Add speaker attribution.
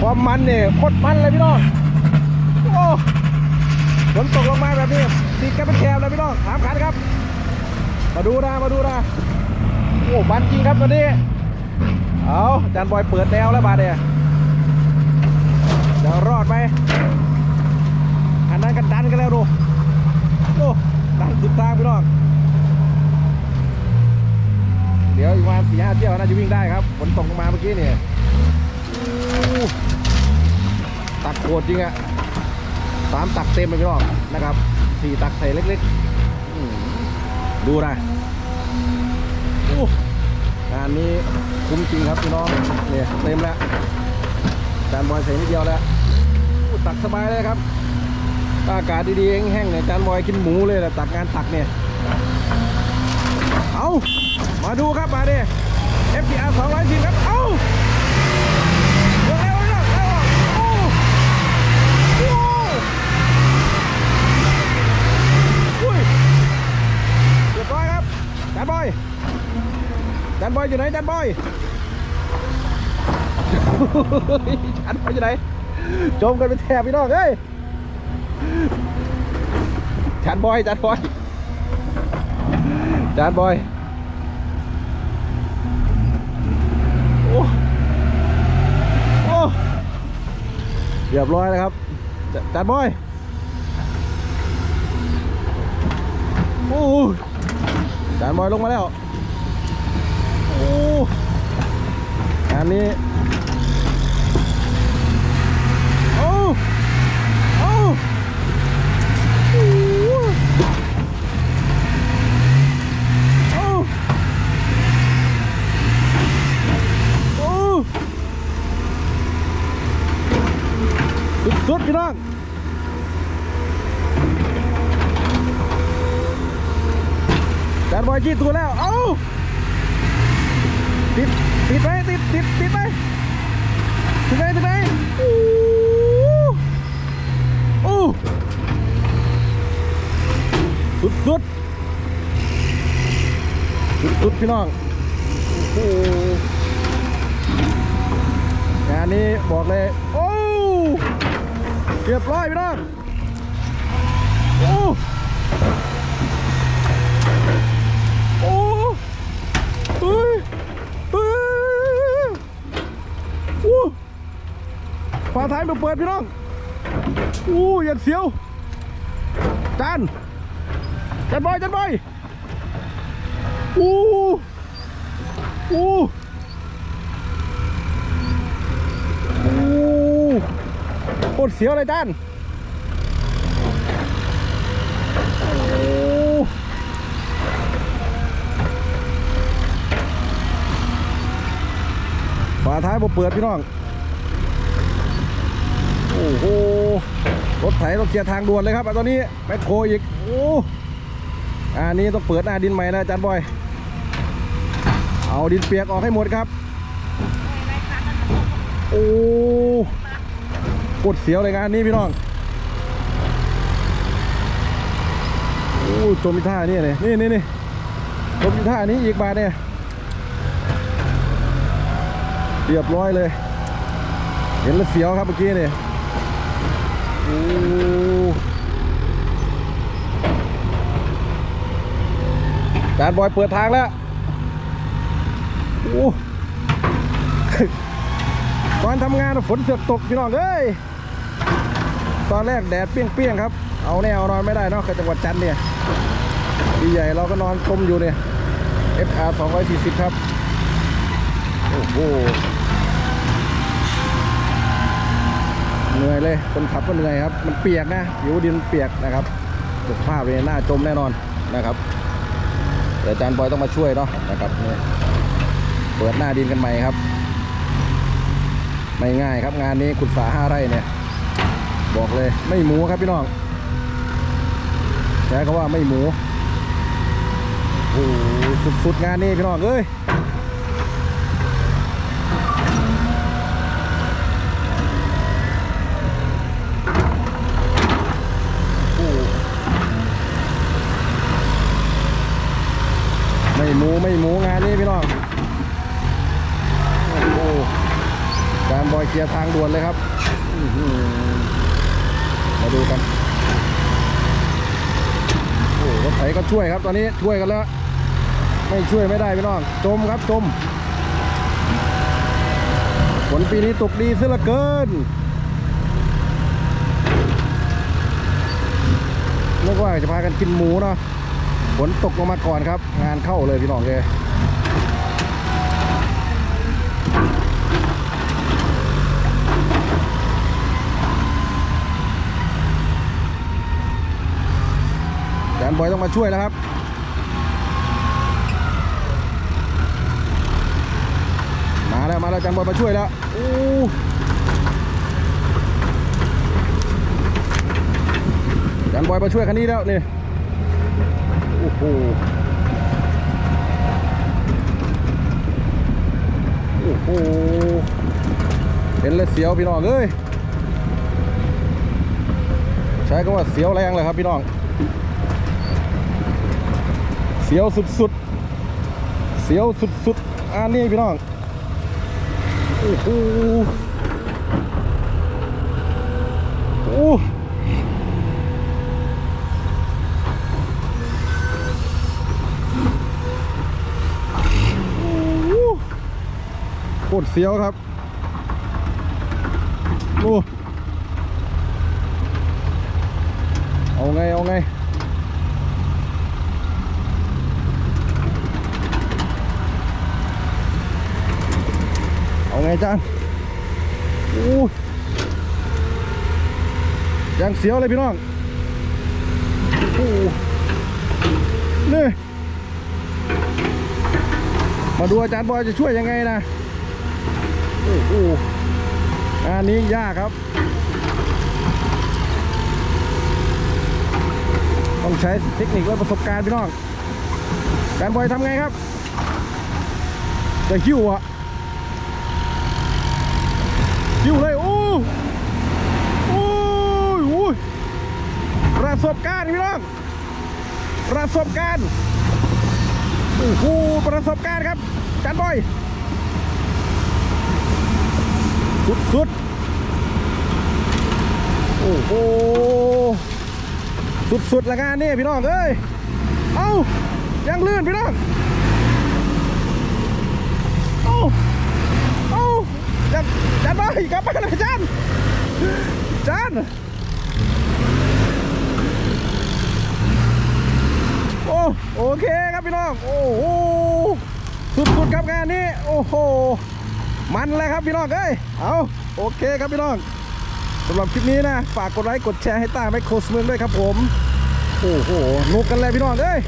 Speaker 1: ความมันเนี่ยโคตรมันเลยพี่น้องโอ้ฝนตกลงมาแบบนี้ตีกันเป็นแคบเลยพี่น้องถามขันครับ มาดูนะมาดูนะโอ้มันจริงครับตัวนี้เอาจานบอยเปิดแนวแล้วบาดเนี่ยจะรอดไหมอันนั้นกันดันกันแล้วดูโอ้ดันสุดทางพี่น้องเดี๋ยวอีกประมาณสี่ห้าเที่ยวน่าจะวิ่งได้ครับฝนตกลงมาเมื่อกี้เนี่ยอู้ตัก โคตรจริงอะสามตักเต็มเลยพี่น้องนะครับสี่ตักใส่เล็กๆดูนะอู้งานนี้คุ้มจริงครับพี่น้องเนี่ยเต็มแล้วจานบอยใส่นิดเดียวแล้วตักสบายเลยครับอากาศดีๆแห้งๆเนี่ยจานบอยกินหมูเลยแหละตักงานตักเนี่ยเอามาดูครับมาดิ FTR 210ครับ เอาเร็วเร็วเร็วเร็วโอ้โหอุ้ยเรียบร้อยครับจานบอยจานบ อยู่ไหนจานบอยจานบอยอยู่ไหนจมกันเป็นแถบพี่น้องเอ้ยจานบอยจานบอยจานบอยโอ้โอ้เรียบร้อยแล้วครับจจานบอยโอ้จานบอยลงมาแล้ว โอ้งานนี้ โอ้ โอ้โอ้โอ้โอ้สุดๆพี่น้องจานบอยจี้ตัวแล้ว เอ้า ติดติดไหมติดติดติดไหมติดไหมติดไหมโอ้โอ้สุดสุดสุดสุดพี่น้องโอ้งานนี้บอกเลย โอ้เรียบร้อยพี่น้องโอ้โอ้เฮ้ย ฝาท้ายมาเปิดพี่น้องโอ้ยันเสียวจานจานบอยจานบอยโอ้โอ้โอ้โคตรเสียวเลยจานฝาท้ายบ่เปิดพี่น้อง โอ้โหรถไถต้องเคลียร์ทางด่วนเลยครับตอนนี้แมคโครอีกโอ้อันนี้ต้องเปิดหน้าดินใหม่นะอาจารย์บอย เอาดินเปียกออกให้หมดครับ โอ้โคตรเสียวเลยงานนี้พี่น้องโอ้จมอีท่านี่เลยนี่นี่นี่จมอีท่านี้อีกบาทเนี่ยเรียบร้อยเลย เห็นแล้วเสียวครับเมื่อกี้เนี่ย จานบอยเปิดทางแล้วโอ้ตอนทำงานฝนเสือกตกพี่น้องเอ้ยตอนแรกแดดเปรี้ยงๆครับ เอาแน่เอานอนไม่ได้เนาะกับจังหวัดจันทร์เนี่ยดีใหญ่เราก็นอนกลมอยู่เนี่ย FR 240 ครับ โอ้โห เหนื่อยเลยคนขับก็เหนื่อยครับ มันเปียกนะผิวดินเปียกนะครับสภาพเลยหน้าจมแน่นอนนะครับเดี๋ยวอาจารย์บอยต้องมาช่วยเนาะนะครับเปิดหน้าดินกันใหม่ครับ ไม่ง่ายครับงานนี้ขุดฝาห้าไร่เนี่ย บอกเลยไม่หมูครับพี่น้องใช้คำว่าไม่หมูโอ้โหสุดๆงานนี้พี่น้องเอ้ยโอ้ ไม่หมูไม่หมูงานนี้พี่น้องโอ้การบอยเกียร์ทางด่วนเลยครับมาดูกันโอ้รถไถก็ช่วยครับตอนนี้ช่วยกันแล้วไม่ช่วยไม่ได้พี่น้องจมครับจมฝนปีนี้ตกดีซะเหลือเกินนึกว่าจะพากันกินหมูเนาะ ฝนตกลงมาก่อนครับ งานเข้าเลยพี่น้องเลยแดนบอยต้องมาช่วยแล้วครับมาแล้วมาแล้วจันบอยมาช่วยแล้วอู้จันบอยมาช่วยคันนี้แล้วนี่โอ้โหโอ้โหเห็น แล้วเสียวพี่น้องเอ้ยใช้คำว่าเสียวแรงเลยครับพี่น้อง เสียวสุดๆ เสียวสุดๆอันนี้พี่น้องโอ้โหโอ้โหโคตรเสียวครับ โอ้เอาไง เอาไงเอาไงจานโอ้ยยังเสียวเลยพี่น้องโอ้นี่มาดูอาจารย์บอยจะช่วยยังไงนะ โอ้โห งานนี้ยากครับ ต้องใช้เทคนิคและประสบการณ์พี่น้องอารบอยทำไงครับ จะหิ้วอะอยู่เลย โอ้โอ้ยโอ้ยประสบการณ์พี่น้องประสบการณ์โอ้โหประสบการณ์ครับจันบอย สุดสุดโอ้โหสุดสุดละงานนี่พี่น้องเอ้ยเอ้ายังลื่นพี่น้องเอ้าเอ้าจันจันไปกลับไปเลยจันจันโอ้โอเคครับพี่น้องโอ้โหสุดๆครับงานนี้โอ้โห มันเลยครับพี่น้องเอ้ยเอาโอเคครับพี่น้องสำหรับคลิปนี้นะ ฝากกดไลค์กดแชร์ให้ต้าไมโครสมึงด้วยครับผม โอ้โหนุกกันเลยพี่น้องเอ้ย